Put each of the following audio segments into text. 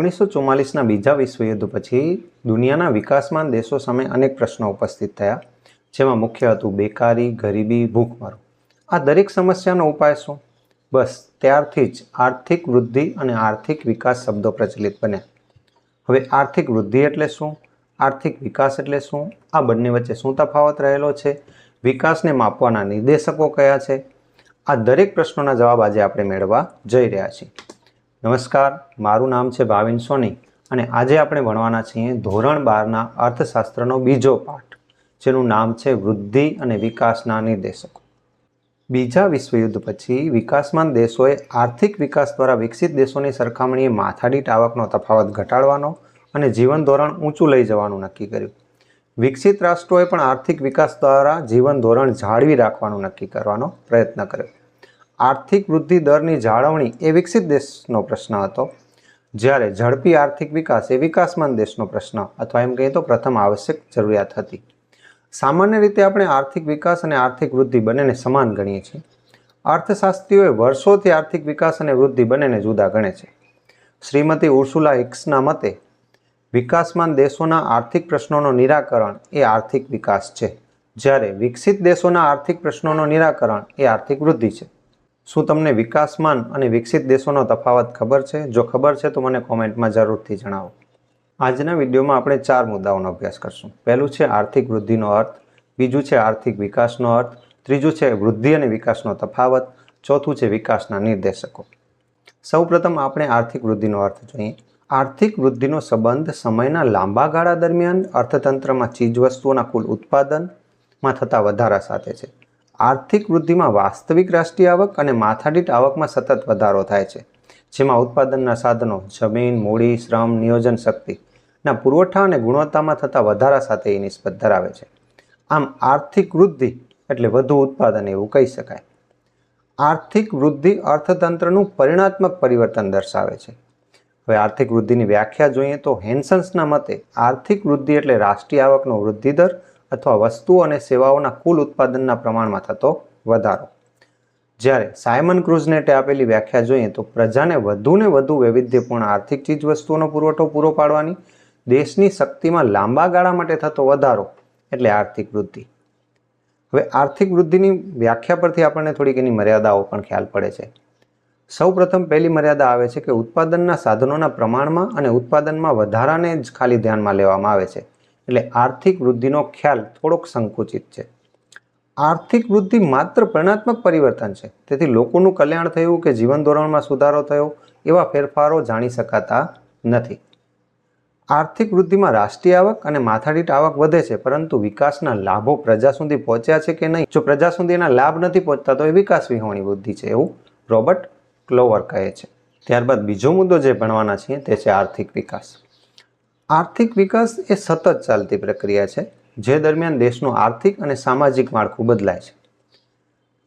ઓગણીસો ચુમ્માલીસના બીજા વિશ્વયુદ્ધ પછી દુનિયાના વિકાસમાન દેશો સામે અનેક પ્રશ્નો ઉપસ્થિત થયા, જેમાં મુખ્ય હતું બેકારી, ગરીબી, ભૂખમરો. આ દરેક સમસ્યાનો ઉપાય શું? બસ, ત્યારથી જ આર્થિક વૃદ્ધિ અને આર્થિક વિકાસ શબ્દો પ્રચલિત બન્યા. હવે આર્થિક વૃદ્ધિ એટલે શું? આર્થિક વિકાસ એટલે શું? આ બંને વચ્ચે શું તફાવત રહેલો છે? વિકાસને માપવાના નિર્દેશકો કયા છે? આ દરેક પ્રશ્નોના જવાબ આજે આપણે મેળવવા જઈ રહ્યા છીએ. નમસ્કાર, મારું નામ છે ભાવિન સોની અને આજે આપણે ભણવાના છીએ ધોરણ બારના અર્થશાસ્ત્રનો બીજો પાઠ, જેનું નામ છે વૃદ્ધિ અને વિકાસના નિર્દેશકો. બીજા વિશ્વયુદ્ધ પછી વિકાસમાન દેશોએ આર્થિક વિકાસ દ્વારા વિકસિત દેશોની સરખામણીએ માથાદીઠ આવકનો તફાવત ઘટાડવાનો અને જીવન ધોરણ ઊંચું લઈ જવાનું નક્કી કર્યું. વિકસિત રાષ્ટ્રોએ પણ આર્થિક વિકાસ દ્વારા જીવન ધોરણ જાળવી રાખવાનું નક્કી કરવાનો પ્રયત્ન કર્યો. આર્થિક વૃદ્ધિ દરની જાળવણી એ વિકસિત દેશનો પ્રશ્ન હતો. જ્યારે ઝડપી આર્થિક વિકાસ એ વિકાસમાન દેશનો પ્રશ્ન અથવા એમ કહીએ તો પ્રથમ આવશ્યક જરૂરિયાત હતી. સામાન્ય રીતે આપણે આર્થિક વિકાસ અને આર્થિક વૃદ્ધિ બંનેને સમાન ગણીએ છીએ. અર્થશાસ્ત્રીઓએ વર્ષોથી આર્થિક વિકાસ અને વૃદ્ધિ બંનેને જુદા ગણે છે. શ્રીમતી ઉર્સુલા હિક્સના મતે, વિકાસમાન દેશોના આર્થિક પ્રશ્નોનું નિરાકરણ એ આર્થિક વિકાસ છે. જ્યારે વિકસિત દેશોના આર્થિક પ્રશ્નોનું નિરાકરણ એ આર્થિક વૃદ્ધિ છે. શું તમને વિકાસમાન અને વિકસિત દેશોનો તફાવત ખબર છે? જો ખબર છે તો મને કોમેન્ટમાં જરૂરથી જણાવો. આજના વિડીયોમાં આપણે ચાર મુદ્દાઓનો અભ્યાસ કરશું. પહેલું છે આર્થિક વૃદ્ધિનો અર્થ, બીજું છે આર્થિક વિકાસનો અર્થ, ત્રીજું છે વૃદ્ધિ અને વિકાસનો તફાવત, ચોથું છે વિકાસના નિર્દેશકો. સૌપ્રથમ આપણે આર્થિક વૃદ્ધિનો અર્થ જોઈએ. આર્થિક વૃદ્ધિનો સંબંધ સમયના લાંબા ગાળા દરમિયાન અર્થતંત્રમાં ચીજવસ્તુઓના કુલ ઉત્પાદનમાં થતા વધારા સાથે છે. આર્થિક વૃદ્ધિમાં વાસ્તવિક રાષ્ટ્રીય આવક અને માથાદીઠ આવકમાં સતત વધારો થાય છે, જેમાં ઉત્પાદનના સાધનો, જમીન, મૂડી, શ્રમ, નિયોજન શક્તિના પુરવઠા અને ગુણવત્તામાં થતા વધારા સાથે એ નિસ્બત ધરાવે છે. આમ આર્થિક વૃદ્ધિ એટલે વધુ ઉત્પાદન એવું કહી શકાય. આર્થિક વૃદ્ધિ અર્થતંત્રનું પરિણાત્મક પરિવર્તન દર્શાવે છે. હવે આર્થિક વૃદ્ધિની વ્યાખ્યા જોઈએ તો હેન્સન્સના મતે આર્થિક વૃદ્ધિ એટલે રાષ્ટ્રીય આવકનો વૃદ્ધિ દર અથવા વસ્તુઓ અને સેવાઓના કુલ ઉત્પાદનના પ્રમાણમાં થતો વધારો. જ્યારે સાયમન ક્રુઝનેટે આપેલી વ્યાખ્યા જોઈએ તો પ્રજાને વધુને વધુ વૈવિધ્યપૂર્ણ આર્થિક ચીજવસ્તુઓનો પુરવઠો પૂરો પાડવાની, દેશની શક્તિમાં લાંબા ગાળા માટે થતો વધારો એટલે આર્થિક વૃદ્ધિ. હવે આર્થિક વૃદ્ધિની વ્યાખ્યા પરથી આપણને થોડીક એની મર્યાદાઓ પણ ખ્યાલ પડે છે. સૌ પ્રથમ પહેલી મર્યાદા આવે છે કે ઉત્પાદનના સાધનોના પ્રમાણમાં અને ઉત્પાદનમાં વધારાને જ ખાલી ધ્યાનમાં લેવામાં આવે છે. એટલે આર્થિક વૃદ્ધિનો ખ્યાલ થોડોક સંકુચિત છે. આર્થિક વૃદ્ધિ માત્ર પરિણાત્મક પરિવર્તન છે. તેથી લોકોનું કલ્યાણ થયું કે જીવન ધોરણમાં સુધારો થયો એવા ફેરફારો જાણી શકાતા નથી. આર્થિક વૃદ્ધિમાં રાષ્ટ્રીય આવક અને માથાદીઠ આવક વધે છે, પરંતુ વિકાસના લાભો પ્રજા સુધી પહોંચ્યા છે કે નહીં? જો પ્રજા સુધી એના લાભ નથી પહોંચતા, તો એ વિકાસ વિહોણી વૃદ્ધિ છે એવું રોબર્ટ ક્લોવર કહે છે. ત્યારબાદ બીજો મુદ્દો જે ભણવાના છીએ તે છે આર્થિક વિકાસ. આર્થિક વિકાસ એ સતત ચાલતી પ્રક્રિયા છે, જે દરમિયાન દેશનું આર્થિક અને સામાજિક માળખું બદલાય છે.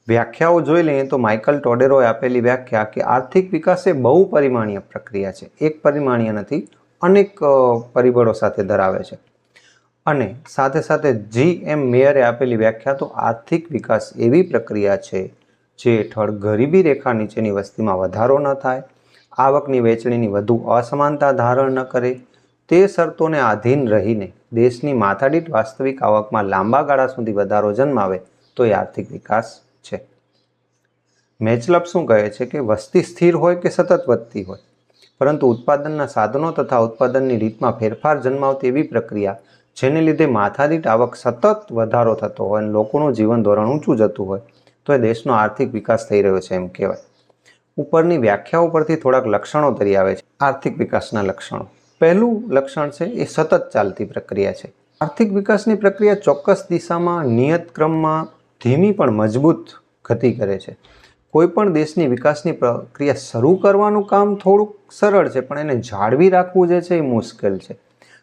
વ્યાખ્યાઓ જોઈ લઈએ તો માઇકલ ટોડેરોએ આપેલી વ્યાખ્યા કે આર્થિક વિકાસ એ બહુ પરિમાણીય પ્રક્રિયા છે. એક પરિમાણીય નથી, અનેક પરિબળો સાથે ધરાવે છે. અને સાથે સાથે જી એમ મેયરે આપેલી વ્યાખ્યા તો આર્થિક વિકાસ એવી પ્રક્રિયા છે, જે હેઠળ ગરીબી રેખા નીચેની વસ્તીમાં વધારો ન થાય, આવકની વહેંચણીની વધુ અસમાનતા ધારણ ન કરે તે શરતોને આધીન રહીને દેશની માથાદીઠ વાસ્તવિક આવકમાં લાંબા ગાળા સુધી વધારો જન્માવે તો એ આર્થિક વિકાસ છે. મેચલપ શું કહે છે કે વસ્તી સ્થિર હોય કે સતત વધતી હોય? પરંતુ ઉત્પાદનના સાધનો તથા ઉત્પાદનની રીતમાં ફેરફાર જન્માવતી એવી પ્રક્રિયા જેને લીધે માથાદીઠ આવક સતત વધારો થતો હોય અને લોકોનું જીવન ધોરણ ઊંચું જતું હોય, તો એ દેશનો આર્થિક વિકાસ થઈ રહ્યો છે એમ કહેવાય. ઉપરની વ્યાખ્યાઓ પરથી થોડાક લક્ષણો તરી આવે છે. આર્થિક વિકાસના લક્ષણો. પહેલું લક્ષણ છે એ સતત ચાલતી પ્રક્રિયા છે. આર્થિક વિકાસની પ્રક્રિયા ચોક્કસ દિશામાં નિયત ક્રમમાં ધીમી પણ મજબૂત ગતિ કરે છે. કોઈપણ દેશની વિકાસની પ્રક્રિયા શરૂ કરવાનું કામ થોડુંક સરળ છે, પણ એને જાળવી રાખવું જે છે એ મુશ્કેલ છે.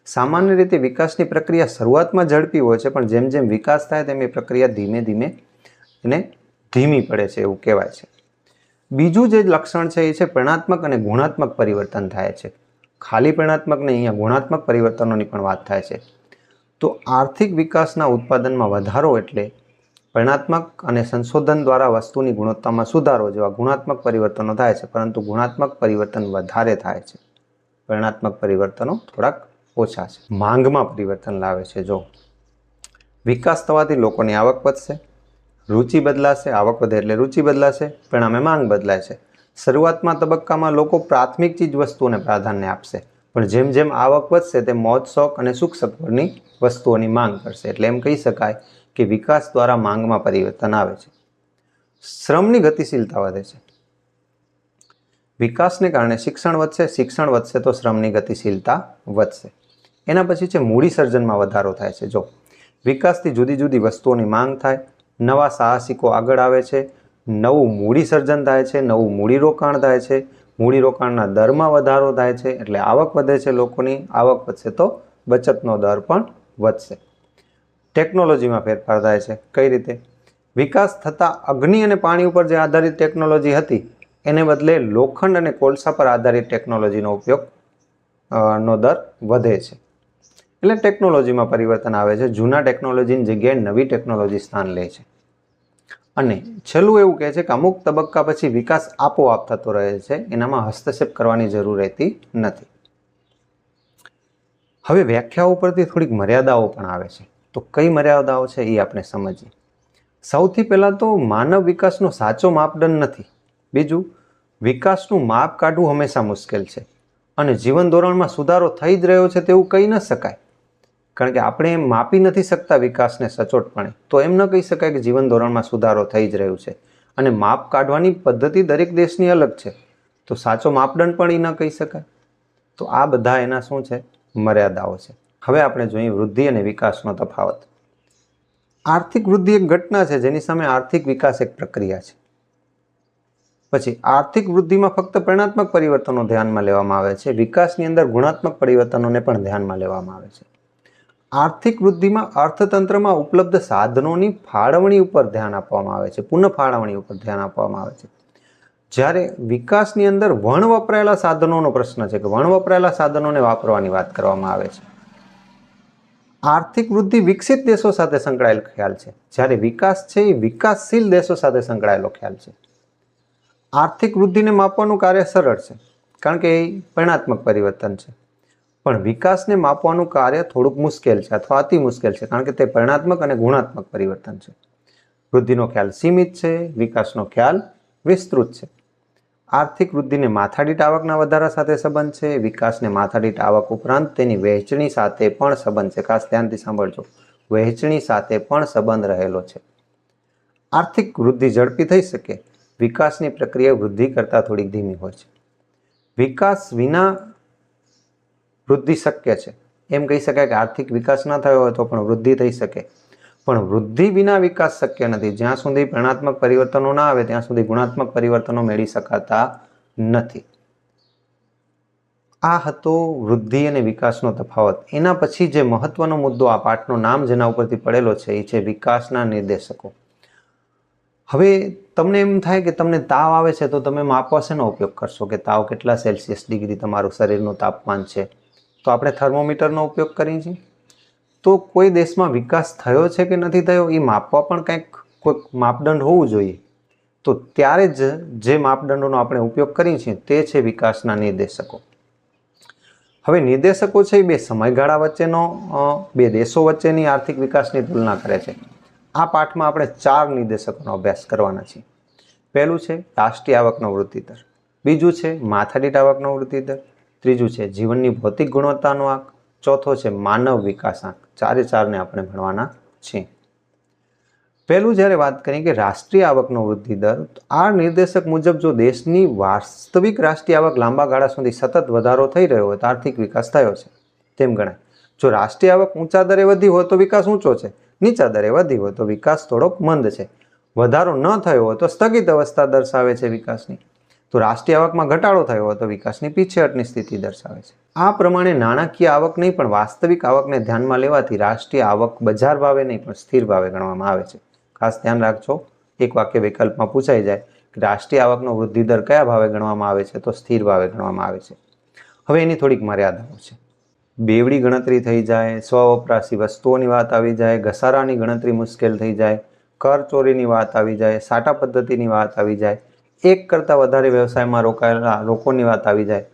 સામાન્ય રીતે વિકાસની પ્રક્રિયા શરૂઆતમાં ઝડપી હોય છે, પણ જેમ જેમ વિકાસ થાય તેમ એ પ્રક્રિયા ધીમે ધીમે એને ધીમી પડે છે એવું કહેવાય છે. બીજું જે લક્ષણ છે એ છે, પ્રણાત્મક અને ગુણાત્મક પરિવર્તન થાય છે. ખાલી પરિણાત્મક નહીં અહીંયા ગુણાત્મક પરિવર્તનોની પણ વાત થાય છે. તો આર્થિક વિકાસના ઉત્પાદનમાં વધારો એટલે પરિણાત્મક અને સંશોધન દ્વારા વસ્તુની ગુણવત્તામાં સુધારો જેવા ગુણાત્મક પરિવર્તનો થાય છે, પરંતુ ગુણાત્મક પરિવર્તન વધારે થાય છે. પરિણાત્મક પરિવર્તનો થોડાક ઓછા છે. માંગમાં પરિવર્તન લાવે છે. જો વિકાસ થવાથી લોકોની આવક વધશે, રુચિ બદલાશે, આવક વધે એટલે રુચિ બદલાશે પરિણામે માંગ બદલાય છે. શરૂઆતમાં તબક્કામાં લોકો પ્રાથમિક ચીજ વસ્તુઓને પ્રાધાન્ય આપશે, પણ જેમ જેમ આવક વધશે તેમ મોજ, શોખ અને સુખ સગવડની વસ્તુઓની માંગ કરશે. એટલે એમ કહી શકાય કે વિકાસ દ્વારા માંગમાં પરિવર્તન આવે છે. શ્રમની ગતિશીલતા વધે છે. વિકાસને કારણે શિક્ષણ વધશે શિક્ષણ વધશે તો શ્રમની ગતિશીલતા વધશે. એના પછી છે મૂડી સર્જનમાં વધારો થાય છે. જો વિકાસથી જુદી જુદી વસ્તુઓની માંગ થાય, નવા સાહસિકો આગળ આવે છે નવું મૂડી સર્જન થાય છે, નવું મૂડીરોકાણ થાય છે મૂડીરોકાણના દરમાં વધારો થાય છે, એટલે આવક વધે છે લોકોની, આવક વધશે તો બચતનો દર પણ વધશે. ટેકનોલોજીમાં ફેરફાર થાય છે, કઈ રીતે? વિકાસ થતાં અગ્નિ અને પાણી ઉપર જે આધારિત ટેકનોલોજી હતી, એને બદલે લોખંડ અને કોલસા પર આધારિત ટેકનોલોજીનો ઉપયોગ નો દર વધે છે. એટલે ટેકનોલોજીમાં પરિવર્તન આવે છે, જૂના ટેકનોલોજીની જગ્યાએ નવી ટેકનોલોજી સ્થાન લે છે. અને છેલ્લું એવું કહે છે કે અમુક તબક્કા પછી વિકાસ આપોઆપ થતો રહે છે. એનામાં હસ્તક્ષેપ કરવાની જરૂર રહેતી નથી. હવે વ્યાખ્યાઓ પરથી થોડીક મર્યાદાઓ પણ આવે છે. તો કઈ મર્યાદાઓ છે એ આપણે સમજીએ. સૌથી પહેલાં તો માનવ વિકાસનો સાચો માપદંડ નથી. બીજું, વિકાસનું માપ કાઢવું હંમેશા મુશ્કેલ છે. અને જીવન ધોરણમાં સુધારો થઈ જ રહ્યો છે તેવું કહી ન શકાય. કારણ કે આપણે માપી નથી શકતા વિકાસને સચોટપણે. તો એમ ન કહી શકાય કે જીવન ધોરણમાં સુધારો થઈ જ રહ્યો છે. અને માપ કાઢવાની પદ્ધતિ દરેક દેશની અલગ છે. તો સાચો માપદંડ પણ એ ન કહી શકાય. તો આ બધા એના શું છે? મર્યાદાઓ છે. હવે આપણે જોઈએ વૃદ્ધિ અને વિકાસનો તફાવત. આર્થિક વૃદ્ધિ એક ઘટના છે, જેની સામે આર્થિક વિકાસ એક પ્રક્રિયા છે. પછી, આર્થિક વૃદ્ધિમાં ફક્ત પરિણાત્મક પરિવર્તનો ધ્યાનમાં લેવામાં આવે છે. વિકાસની અંદર ગુણાત્મક પરિવર્તનોને પણ ધ્યાનમાં લેવામાં આવે છે. આર્થિક વૃદ્ધિમાં અર્થતંત્રમાં ઉપલબ્ધ સાધનોની ફાળવણી ઉપર ધ્યાન આપવામાં આવે છે, પુનઃ ફાળવણી ઉપર ધ્યાન આપવામાં આવે છે. જ્યારે વિકાસની અંદર વણ વપરાયેલા સાધનોનો પ્રશ્ન છે કે વણ વપરાયેલા સાધનોને વાપરવાની વાત કરવામાં આવે છે. આર્થિક વૃદ્ધિ વિકસિત દેશો સાથે સંકળાયેલ ખ્યાલ છે. જ્યારે વિકાસ છે, એ વિકાસશીલ દેશો સાથે સંકળાયેલો ખ્યાલ છે. આર્થિક વૃદ્ધિને માપવાનું કાર્ય સરળ છે, કારણ કે એ પરિણાત્મક પરિવર્તન છે. પણ વિકાસને માપવાનું કાર્ય થોડુંક મુશ્કેલ છે અથવા અતિ મુશ્કેલ છે, કારણ કે તે પરિણાત્મક અને ગુણાત્મક પરિવર્તન છે. વૃદ્ધિનો ખ્યાલ સીમિત છે, વિકાસનો ખ્યાલ વિસ્તૃત છે. આર્થિક વૃદ્ધિને માથાદીઠ આવકના વધારા સાથે સંબંધ છે, વિકાસને માથાદીઠ આવક ઉપરાંત તેની વહેંચણી સાથે પણ સંબંધ છે. ખાસ ધ્યાનથી સાંભળજો. વહેંચણી સાથે પણ સંબંધ રહેલો છે. આર્થિક વૃદ્ધિ ઝડપી થઈ શકે. વિકાસની પ્રક્રિયા વૃદ્ધિ કરતાં થોડીક ધીમી હોય છે. વિકાસ વિના વૃદ્ધિ શક્ય છે. એમ કહી શકાય કે આર્થિક વિકાસ ન થયો હોય તો પણ વૃદ્ધિ થઈ શકે. પણ વૃદ્ધિ વિના વિકાસ શક્ય નથી. જ્યાં સુધી પ્રણાત્મક પરિવર્તનો ના આવે, ત્યાં સુધી ગુણાત્મક પરિવર્તનો મેળવી શકાતા નથી. આ હતો વૃદ્ધિ અને વિકાસનો તફાવત. એના પછી જે મહત્વનો મુદ્દો આ પાઠનું નામ જેના ઉપરથી પડેલો છે, એ છે વિકાસના નિર્દેશકો. હવે તમને એમ થાય કે તમને તાવ આવે છે, તો તમે માપવા શેનો ઉપયોગ કરશો કે તાવ કેટલા સેલ્સિયસ ડિગ્રી તમારું શરીરનું તાપમાન છે? તો આપણે થર્મોમીટરનો ઉપયોગ કરીએ છીએ. તો કોઈ દેશમાં વિકાસ થયો છે કે નથી થયો, એ માપવા પણ કંઈક કોઈક માપદંડ હોવું જોઈએ. તો ત્યારે જ જે માપદંડોનો આપણે ઉપયોગ કરીએ છીએ તે છે વિકાસના નિર્દેશકો. હવે નિર્દેશકો છે એ બે સમયગાળા વચ્ચેનો બે દેશો વચ્ચેની આર્થિક વિકાસની તુલના કરે છે. આ પાઠમાં આપણે ચાર નિર્દેશકોનો અભ્યાસ કરવાના છીએ. પહેલું છે રાષ્ટ્રીય આવકનો વૃદ્ધિ દર. બીજું છે માથાદીઠ આવકનો વૃદ્ધિ દર. ત્રીજું છે, જીવનની ભૌતિક ગુણવત્તાનો આંક ચોથો છે, માનવ વિકાસ આંક. ચારે ચારને આપણે ભણવાના છીએ. પહેલું જ્યારે વાત કરીએ કે રાષ્ટ્રીય આવકનો વૃદ્ધિ દર આ નિર્દેશક મુજબ જો દેશની વાસ્તવિક રાષ્ટ્રીય આવક લાંબા ગાળા સુધી સતત વધારો થઈ રહ્યો હોય, તો આર્થિક વિકાસ થયો છે. તેમ ગણાય. જો રાષ્ટ્રીય આવક ઊંચા દરે વધી હોય તો વિકાસ ઊંચો છે, નીચા દરે વધી હોય તો વિકાસ થોડોક મંદ છે. વધારો ન થયો હોય તો સ્થગિત અવસ્થા દર્શાવે છે વિકાસની. તો રાષ્ટ્રીય આવકમાં ઘટાડો થયો હોય તો વિકાસની પીછેહટની સ્થિતિ દર્શાવે છે. આ પ્રમાણે નાણાકીય આવક નહીં, પણ વાસ્તવિક આવકને ધ્યાનમાં લેવાથી રાષ્ટ્રીય આવક બજાર ભાવે નહીં, પણ સ્થિર ભાવે ગણવામાં આવે છે. ખાસ ધ્યાન રાખજો, એક વાક્ય વિકલ્પમાં પૂછાઈ જાય કે રાષ્ટ્રીય આવકનો વૃદ્ધિ દર કયા ભાવે ગણવામાં આવે છે, તો સ્થિર ભાવે ગણવામાં આવે છે. હવે એની થોડીક મર્યાદાઓ છે. બેવડી ગણતરી થઈ જાય સ્વવપરાશી વસ્તુઓની વાત આવી જાય, ઘસારાની ગણતરી મુશ્કેલ થઈ જાય, કર ચોરીની વાત આવી જાય, સાટા પદ્ધતિની વાત આવી જાય એક કરતાં વધારે વ્યવસાયમાં રોકાયેલા લોકોની વાત આવી જાય,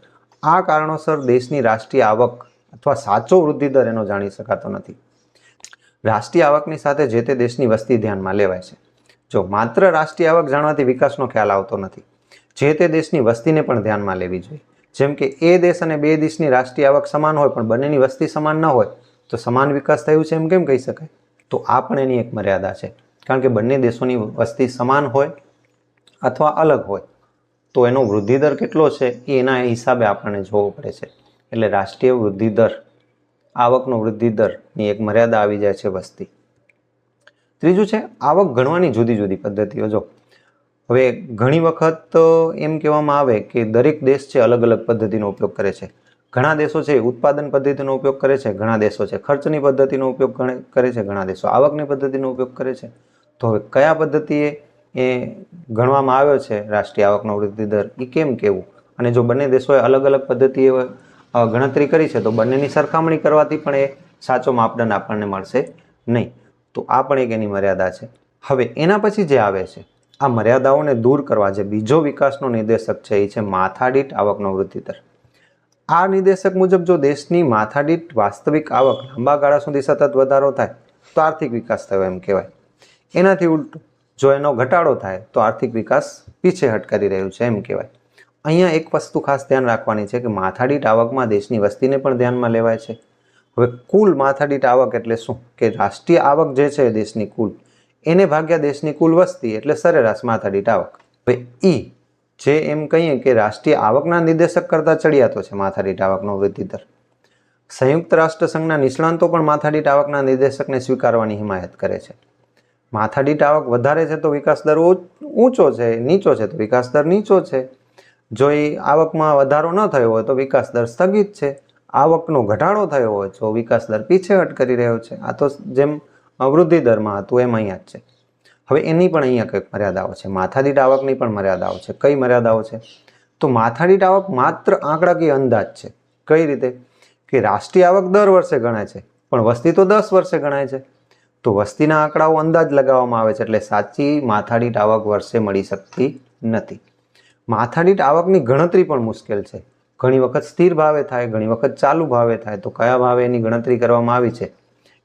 આ કારણોસર દેશની રાષ્ટ્રીય આવક અથવા સાચો વૃદ્ધિ દર એનો જાણી શકાતો નથી. રાષ્ટ્રીય આવકની સાથે જે તે દેશની વસ્તી ધ્યાનમાં લેવાય છે. જો માત્ર રાષ્ટ્રીય આવક જાણવાથી વિકાસનો ખ્યાલ આવતો નથી, જે તે દેશની વસ્તીને પણ ધ્યાનમાં લેવી જોઈએ. જેમ કે એ દેશ અને બે દેશની રાષ્ટ્રીય આવક સમાન હોય પણ બંનેની વસ્તી સમાન ન હોય, તો સમાન વિકાસ થયું છે એમ કેમ કહી શકાય? તો આ પણ એની એક મર્યાદા છે. કારણ કે બંને દેશોની વસ્તી સમાન હોય અથવા અલગ હોય, તો એનો વૃદ્ધિ દર કેટલો છે એ એના હિસાબે આપણને જોવો પડે છે. એટલે રાષ્ટ્રીય વૃદ્ધિ દર, આવકનો વૃદ્ધિ દરની એક મર્યાદા આવી જાય છે વસ્તી. ત્રીજું છે, આવક ગણવાની જુદી જુદી પદ્ધતિઓ. જો, હવે ઘણી વખત એમ કહેવામાં આવે કે દરેક દેશ છે અલગ અલગ પદ્ધતિનો ઉપયોગ કરે છે. ઘણા દેશો છે ઉત્પાદન પદ્ધતિનો ઉપયોગ કરે છે, ઘણા દેશો છે ખર્ચની પદ્ધતિનો ઉપયોગ કરે છે, ઘણા દેશો આવકની પદ્ધતિનો ઉપયોગ કરે છે. તો હવે કયા પદ્ધતિએ એ ગણવામાં આવ્યો છે રાષ્ટ્રીય આવકનો વૃદ્ધિ દર. એ કેમ કેવું? અને જો બંને દેશોએ અલગ અલગ પદ્ધતિએ ગણતરી કરી છે, તો બંનેની સરખામણી કરવાથી પણ એ સાચો માપદંડ આપણને મળશે નહીં. તો આ પણ એક એની મર્યાદા છે. હવે એના પછી જે આવે છે, આ મર્યાદાઓને દૂર કરવા જે બીજો વિકાસનો નિર્દેશક છે એ છે માથાદીઠ આવકનો વૃદ્ધિ દર. આ નિર્દેશક મુજબ જો દેશની માથાદીઠ વાસ્તવિક આવક લાંબા ગાળા સુધી સતત વધારો થાય, તો આર્થિક વિકાસ થયો એમ કહેવાય. એનાથી ઉલટું જો એનો ઘટાડો થાય, તો આર્થિક વિકાસ પીછેહટ કરી રહ્યું છે એમ કહેવાય. અહીંયા એક વસ્તુ ખાસ ધ્યાન રાખવાની છે કે માથાડીટ આવકમાં દેશની વસ્તીને પણ ધ્યાનમાં લેવાય છે. હવે કુલ માથાડીટ આવક એટલે શું? કે રાષ્ટ્રીય આવક જે છે દેશની કુલ. એને ભાગ્યા દેશની કુલ વસ્તી એટલે સરેરાશ માથાડીટ આવક હવે ઈ જે એમ કહીએ કે રાષ્ટ્રીય આવકના નિર્દેશક કરતાં ચડિયાતો છે માથાદીઠ આવકનો વૃદ્ધિ દર. સંયુક્ત રાષ્ટ્ર સંઘના નિષ્ણાંતો પણ માથાદીઠ આવકના નિર્દેશકને સ્વીકારવાની હિમાયત કરે છે. માથાદીઠ આવક વધારે છે તો વિકાસ દર ઊંચો છે, નીચો છે તો વિકાસ દર નીચો છે. જો એ આવકમાં વધારો ન થયો હોય તો વિકાસ દર સ્થગિત છે. આવકનો ઘટાડો થયો હોય તો વિકાસ દર પીછેહટ કરી રહ્યો છે. આ તો જેમ વૃદ્ધિ દરમાં હતું એમ અહીંયા જ છે. હવે એની પણ અહીંયા કંઈક મર્યાદાઓ છે. માથાદીઠ આવકની પણ મર્યાદાઓ છે. કઈ મર્યાદાઓ છે? તો માથાદીઠ આવક માત્ર આંકડાકીય અંદાજ છે. કઈ રીતે? કે રાષ્ટ્રીય આવક દર વર્ષે ગણાય છે. પણ વસ્તી તો દસ વર્ષે ગણાય છે. તો વસ્તીના આંકડાઓ અંદાજ લગાવવામાં આવે છે એટલે સાચી માથાદીઠ આવક વર્ષે મળી શકતી નથી. માથાદીઠ આવકની ગણતરી પણ મુશ્કેલ છે. ઘણી વખત સ્થિર ભાવે થાય, ઘણી વખત ચાલુ ભાવે થાય. તો કયા ભાવે એની ગણતરી કરવામાં આવી છે?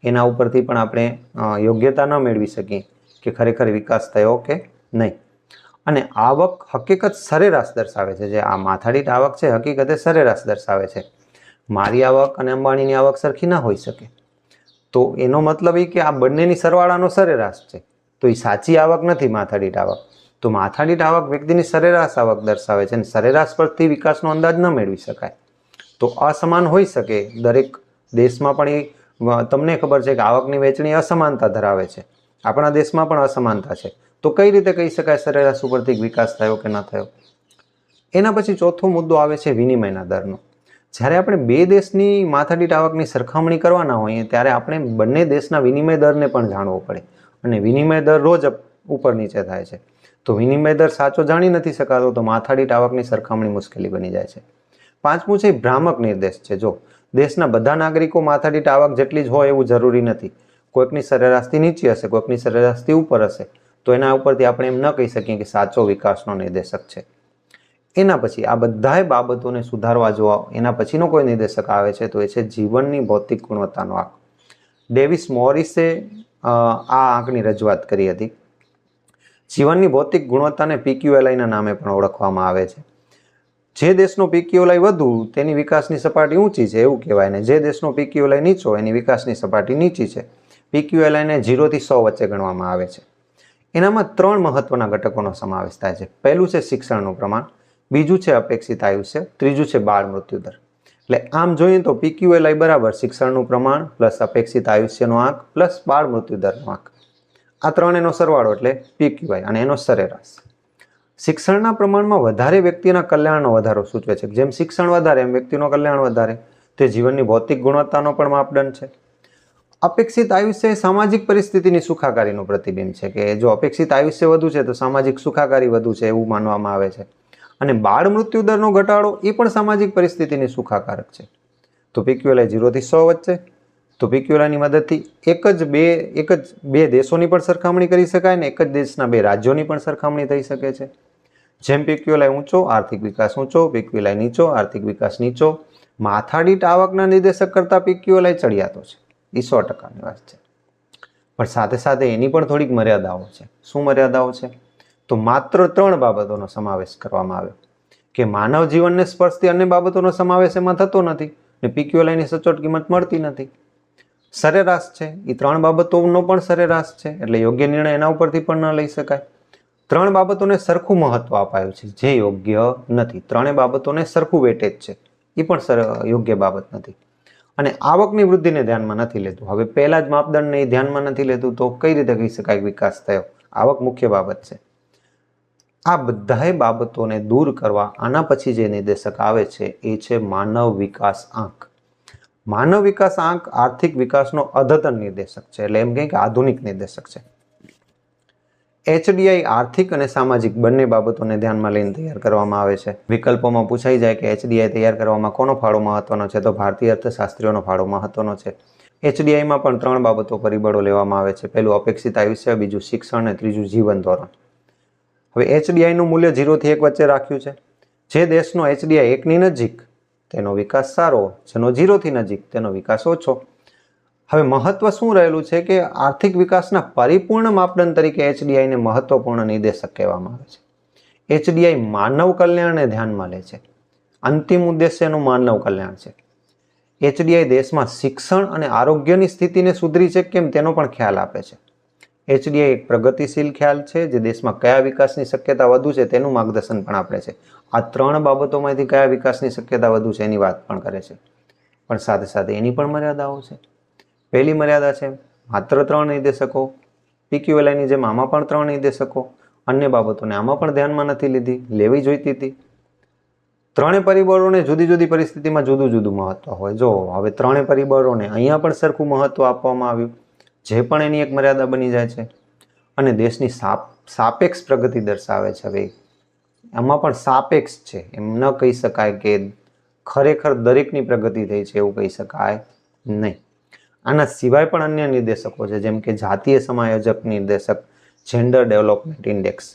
એના ઉપરથી પણ આપણે યોગ્યતા ન મેળવી શકીએ કે ખરેખર વિકાસ થયો કે નહીં. અને આવક હકીકત સરેરાશ દર્શાવે છે. જે આ માથાદીઠ આવક છે, હકીકતે સરેરાશ દર્શાવે છે. મારી આવક અને અંબાણીની આવક સરખી ના હોઈ શકે. તો એનો મતલબ એ કે આ બંનેની સરવાળાનો સરેરાશ છે. તો એ સાચી આવક નથી માથાદીઠ આવક. તો માથાદીઠ આવક વ્યક્તિની સરેરાશ આવક દર્શાવે છે અને સરેરાશ પરથી વિકાસનો અંદાજ ન મેળવી શકાય. તો અસમાન હોઈ શકે. દરેક દેશમાં પણ એ તમને ખબર છે કે આવકની વહેંચણી અસમાનતા ધરાવે છે. આપણા દેશમાં પણ અસમાનતા છે. તો કઈ રીતે કહી શકાય સરેરાશ ઉપરથી વિકાસ થયો કે ન થયો? એના પછી ચોથો મુદ્દો આવે છે વિનિમયના દરનો. જ્યારે આપણે બે દેશની માથાદીઠ આવકની સરખામણી કરવાના હોઈએ, ત્યારે આપણે બંને દેશના વિનિમય દરને પણ જાણવો પડે અને વિનિમય દર રોજ ઉપર નીચે થાય છે. તો વિનિમય દર સાચો જાણી નથી શકાતો તો માથાદીઠ આવકની સરખામણી મુશ્કેલી બની જાય છે. પાંચમું છે ભ્રામક નિર્દેશ છે. જો દેશના બધા નાગરિકો માથાદીઠ આવક જેટલી જ હોય એવું જરૂરી નથી. કોઈકની સરેરાશથી નીચી હશે, કોઈકની સરેરાશથી ઉપર હશે. તો એના ઉપરથી આપણે એમ ન કહી શકીએ કે સાચો વિકાસનો નિર્દેશક છે. એના પછી આ બધાય બાબતોને સુધારવા જોવા એના પછીનો કોઈ નિર્દેશક આવે છે તો એ છે જીવનની ભૌતિક ગુણવત્તાનો આંક. ડેવિસ મોરિસે આ આંકની રજૂઆત કરી હતી. જીવનની ભૌતિક ગુણવત્તાને પીક્યુએલઆઈના નામે પણ ઓળખવામાં આવે છે. જે દેશનો પીક્યુએલઆઈ વધુ, તેની વિકાસની સપાટી ઊંચી છે, એવું કહેવાય ને. જે દેશનો પીક્યુએલઆઈ નીચો, એની વિકાસની સપાટી નીચી છે. પીક્યુએલઆઈને જીરોથી સો વચ્ચે ગણવામાં આવે છે. એનામાં ત્રણ મહત્વના ઘટકોનો સમાવેશ થાય છે. પહેલું છે શિક્ષણનું પ્રમાણ. બીજું છે અપેક્ષિત આયુષ્ય, ત્રીજું છે બાળ મૃત્યુ દર. એટલે આમ જોઈએ તો પીક્યુએલઆઈ બરાબર શિક્ષણનું પ્રમાણ પ્લસ અપેક્ષિત આયુષ્યનો આંક પ્લસ બાળ મૃત્યુ દરનો આંક. આ ત્રણ એનો સરવાળો એટલે પીક્યુઆઈ અને એનો સરેરાશ. શિક્ષણના પ્રમાણમાં વધારે વ્યક્તિના કલ્યાણનો વધારો સૂચવે છે. જેમ શિક્ષણ વધારે, એમ વ્યક્તિનો કલ્યાણ વધારે. તે જીવનની ભૌતિક ગુણવત્તાનો પણ માપદંડ છે. અપેક્ષિત આયુષ્ય એ સામાજિક પરિસ્થિતિની સુખાકારીનું પ્રતિબિંબ છે કે જો અપેક્ષિત આયુષ્ય વધુ છે તો સામાજિક સુખાકારી વધુ છે એવું માનવામાં આવે છે. અને બાળ મૃત્યુ દરનો ઘટાડો એ પણ સામાજિક પરિસ્થિતિની સુખાકારક છે. તો પીક્યુએલઆઈ ઝીરોથી સો વચ્ચે. તો પીક્યુએલઆઈની મદદથી એક જ બે, એક જ બે દેશોની પણ સરખામણી કરી શકાય ને એક જ દેશના બે રાજ્યોની પણ સરખામણી થઈ શકે છે. જેમ પીક્યુએલઆઈ ઊંચો, આર્થિક વિકાસ ઊંચો પીક્યુએલઆઈ નીચો, આર્થિક વિકાસ નીચો. માથાડીટ આવકના નિર્દેશક કરતાં પીક્યુએલઆઈ ચડિયાતો છે. એ સો ટકાની વાત છે. પણ સાથે સાથે એની પણ થોડીક મર્યાદાઓ છે. શું મર્યાદાઓ છે? તો માત્ર ત્રણ બાબતોનો સમાવેશ કરવામાં આવ્યો. કે માનવ જીવનને સ્પર્શતી અન્ય બાબતોનો સમાવેશ એમાં થતો નથી ને પીક્યુએલઆઈની સચોટ કિંમત મળતી નથી. સરેરાશ છે એ ત્રણ બાબતોનો પણ સરેરાશ છે, એટલે યોગ્ય નિર્ણય એના ઉપરથી પણ ન લઈ શકાય. ત્રણ બાબતોને સરખું મહત્વ અપાયું છે, જે યોગ્ય નથી. ત્રણેય બાબતોને સરખું વેટેજ છે એ પણ સર, યોગ્ય બાબત નથી. અને આવકની વૃદ્ધિને ધ્યાનમાં નથી લેતું. હવે પહેલા જ માપદંડને એ ધ્યાનમાં નથી લેતું, તો કઈ રીતે કહી શકાય વિકાસ થયો? આવક મુખ્ય બાબત છે. આ બધાય બાબતોને દૂર કરવા આના પછી જે નિર્દેશક આવે છે, એ છે માનવ વિકાસ આંક. માનવ વિકાસ આંક આર્થિક વિકાસનો અદ્યતન નિર્દેશક છે, એટલે એમ કહે કે આધુનિક નિર્દેશક છે. એચડીઆઈ આર્થિક અને સામાજિક બંને બાબતોને ધ્યાનમાં લઈને તૈયાર કરવામાં આવે છે. વિકલ્પોમાં પૂછાઈ જાય કે એચડીઆઈ તૈયાર કરવામાં કોનો ફાળો મહત્વનો છે, તો ભારતીય અર્થશાસ્ત્રીઓનો ફાળો મહત્વનો છે. એચડીઆઈમાં પણ ત્રણ બાબતો પરિબળો લેવામાં આવે છે. પહેલું અપેક્ષિત આયુષ્ય, બીજું શિક્ષણ અને ત્રીજું જીવન ધોરણ. હવે એચડીઆઈનું મૂલ્ય ઝીરોથી એક વચ્ચે રાખ્યું છે. જે દેશનો એચડીઆઈ એકની નજીક, તેનો વિકાસ સારો, જેનો ઝીરોથી નજીક, તેનો વિકાસ ઓછો. હવે મહત્વ શું રહેલું છે કે આર્થિક વિકાસના પરિપૂર્ણ માપદંડ તરીકે એચડીઆઈને મહત્વપૂર્ણ નિર્દેશક કહેવામાં આવે છે. એચડીઆઈ માનવ કલ્યાણને ધ્યાનમાં લે છે. અંતિમ ઉદ્દેશ્યનું માનવ કલ્યાણ છે. એચડીઆઈ દેશમાં શિક્ષણ અને આરોગ્યની સ્થિતિને સુધરી છે કેમ તેનો પણ ખ્યાલ આપે છે. એચડીઆઈ એક પ્રગતિશીલ ખ્યાલ છે, જે દેશમાં કયા વિકાસની શક્યતા વધુ છે તેનું માર્ગદર્શન પણ આપે છે. આ ત્રણ બાબતોમાંથી કયા વિકાસની શક્યતા વધુ છે એની વાત પણ કરે છે. પણ સાથે સાથે એની પણ મર્યાદાઓ છે. પહેલી મર્યાદા છે માત્ર ત્રણ નિર્દેશકો, પીક્યુએલઆઈની જેમ આમાં પણ ત્રણ નિર્દેશકો, અન્ય બાબતોને આમાં પણ ધ્યાનમાં નથી લીધી, લેવી જોઈતી હતી. ત્રણેય પરિબળોને જુદી જુદી પરિસ્થિતિમાં જુદું જુદું મહત્વ હોય. જો હવે ત્રણેય પરિબળોને અહીંયા પણ સરખું મહત્વ આપવામાં આવ્યું જે પણ એની એક મર્યાદા બની જાય છે અને દેશની સાપ, સાપેક્ષ પ્રગતિ દર્શાવે છે. હવે એમાં પણ સાપેક્ષ છે. એમ ન કહી શકાય કે ખરેખર દરેકની પ્રગતિ થઈ છે એવું કહી શકાય નહીં. આના સિવાય પણ અન્ય નિર્દેશકો છે, જેમ કે જાતીય સમાયોજક નિર્દેશક જેન્ડર ડેવલપમેન્ટ ઇન્ડેક્સ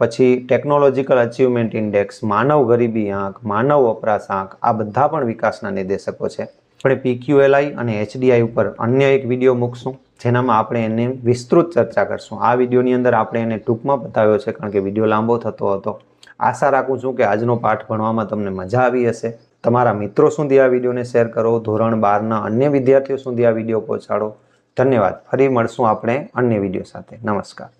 પછી ટેકનોલોજીકલ અચીવમેન્ટ ઇન્ડેક્સ માનવ ગરીબી આંક, માનવ વપરાશ આંક, આ બધા પણ વિકાસના નિર્દેશકો છે. આપણે પીક્યુએલઆઈ અને એચડીઆઈ ઉપર અન્ય એક વીડિયો મૂકશું. જેનામાં આપણે એને વિસ્તૃત ચર્ચા કરશું. આ વિડીયોની અંદર આપણે એને ટૂંકમાં બતાવ્યો છે, કારણ કે વીડિયો લાંબો થતો હતો. આશા રાખું છું કે આજનો પાઠ ભણવામાં તમને મજા આવી હશે. તમારા મિત્રો સુધી આ વિડીયોને શેર કરો, ધોરણ બારના અન્ય વિદ્યાર્થીઓ સુધી આ વીડિયો પહોંચાડો. ધન્યવાદ. ફરી મળશું આપણે અન્ય વીડિયો સાથે. નમસ્કાર.